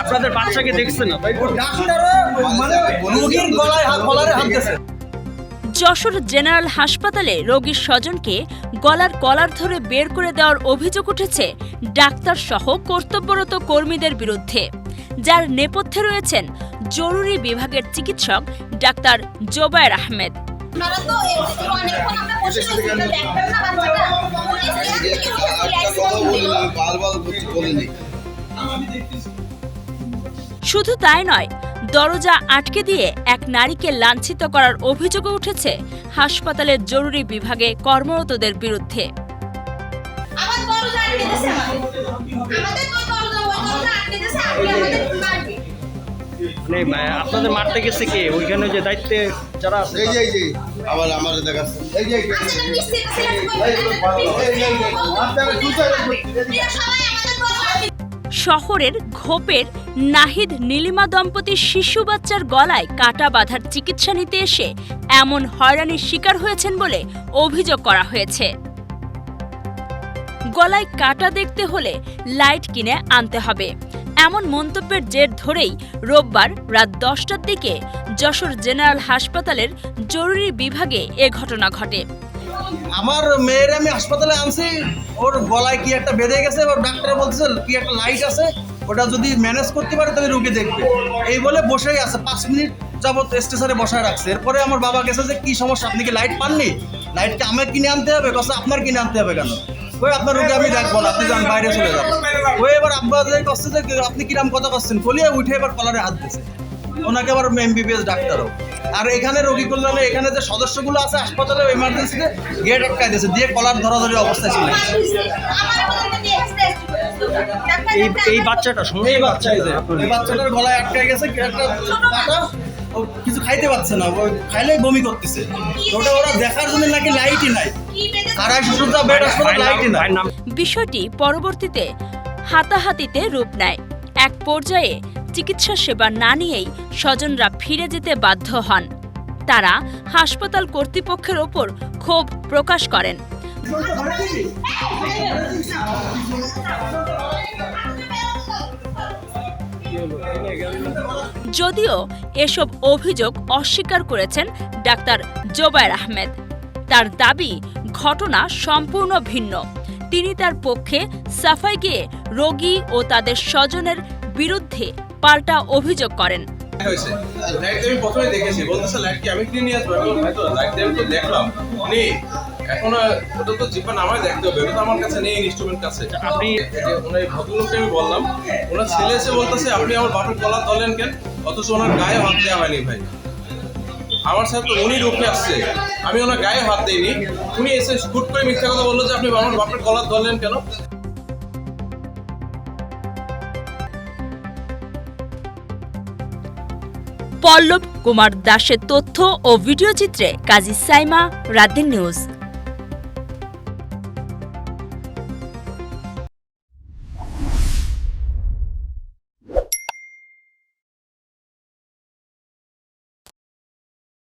আপনাদের বাচ্চাকে দেখছে না? মানে রোগীর গলায় হাত কলারে হাত দিয়েছে। যশোর জেনারেল হাসপাতালে রোগীর স্বজনকে গলার কলার ধরে বের করে দেওয়ার অভিযোগ উঠেছে ডাক্তার সহ কর্তব্যরত কর্মীদের বিরুদ্ধে যার নেপথ্যে রয়েছেন জরুরি বিভাগের চিকিৎসক ডাক্তার জোবায়ের আহমেদ আপনারা তো এমনিতে অনেকক্ষণ আমরা বসে রয়েছি, তো দেখবেন না বাচ্চাটা? পুলিশ এখান থেকে উঠে চলে আসছে বলছিল। বারবার বলিনি শুধু তাই নয় দরজা আটকে দিয়ে এক নারীকে লাঞ্ছিত করার অভিযোগও উঠেছে হাসপাতালের জরুরি বিভাগে কর্মরতদের বিরুদ্ধে। মানে আপনাদের মারতে গেছে কে? ওইখানে যে দায়িত্বে যারা আছে এই যে এই যে আবার আমার দেখাচ্ছে। এই যে শহরের ঘোপের নাহিদ নীলিমা দম্পতির শিশু বাচ্চার গলায় কাটা বাঁধার চিকিৎসা নিতে এসে এমন হয়রানির শিকার হয়েছেন বলে অভিযোগ করা হয়েছে। গলায় কাটা দেখতে হলে লাইট কিনে আনতে হবে। এমন মন্তব্যের জের ধরেই রোববার রাত দশটার দিকে যশোর জেনারেল হাসপাতালের জরুরি বিভাগে এ ঘটনা ঘটে। আমার মেয়ের আমি হাসপাতালে আনছি, ওর গলায় কি একটা বেঁধে গেছে, ওর ডাক্তার বলছে কি একটা লাইট আছে ওটা যদি ম্যানেজ করতে পারে তবে রুগী দেখবে। এই বলে বসেই আছে, পাঁচ মিনিট যাবৎ স্টেশনে বসায় রাখছে। এরপরে আমার বাবা গেছে যে, কি সমস্যা? আপনি কি লাইট পাননি? লাইটটা আমার কিনে আনতে হবে? কথা আপনার কিনে আনতে হবে কেন? ওই আপনার রুগী আমি দেখব না, আপনি যান, বাইরে চলে যাবেন ওই এবার আব্বা কষ্ট যে আপনি কিরাম কথা করছেন বলিয়ে উঠে এবার কলারে হাত দিয়েছে। ওনাকে আবার এমবিবিএস ডাক্তারও। আর এখানে রোগী কল্যাণে এখানে যে সদস্যগুলো আছে হাসপাতালে এমার্জেন্সিতে গেট আটকায় দিয়েছে দিয়ে কলার ধরাধরি অবস্থায় ছিল এই বাচ্চাটা এই বাচ্চা এই যে এই বাচ্চাটার গলায় আটকায় গেছে একটা ও কিছু খাইতে পারছে না ও খাইলেই বমি করতেছে। ওটা ওরা দেখার জন্য নাকি লাইটই নাই। বিষয়টি পরবর্তীতে হাতাহাতিতে রূপ নেয়। এক পর্যায়ে চিকিৎসা সেবা না নিয়েই স্বজনরা ফিরে যেতে বাধ্য হন। তারা হাসপাতাল কর্তৃপক্ষের ওপর ক্ষোভ প্রকাশ করেন। যদিও এসব অভিযোগ অস্বীকার করেছেন ডাক্তার জোবায়ের আহমেদ। তার দাবি, ঘটনা সম্পূর্ণ ভিন্ন। তিনি তার পক্ষে সাফাই গিয়ে রোগী ও তাদের স্বজনের বিরুদ্ধে পাল্টা অভিযোগ করেন। হয়েছে। লাইট আমি প্রথমে দেখেছি। বলতেছে লাইট কি? আমি কিনে নিয়ে আসব? আমি বললাম, ভাই তো লাইট আমি তো দেখলাম। নেই এখন ওটা তো জিপা নামায় দেখতে হবে। ওটা তো আমার কাছে নেই ইনস্ট্রুমেন্ট কাছে। আপনি ওনার ভদ্রলোককে আমি বললাম ওনার ছেলে এসে বলতেছে আপনি আমার বাপের গলা ধরলেন কেন? অথচ ওনার গায়ে হাত দেওয়া হয়নি ভাই। আমার সাথে তো উনি রুখে আসছে। আমি ওনার গায়ে হাত দিইনি। উনি এসে হুট করে মিথ্যা কথা বলল যে আপনি আমার বাপের গলা ধরলেন কেন? পল্লব কুমার দাসের তথ্য ও ভিডিও চিত্রে কাজী সাইমা রাতের নিউজ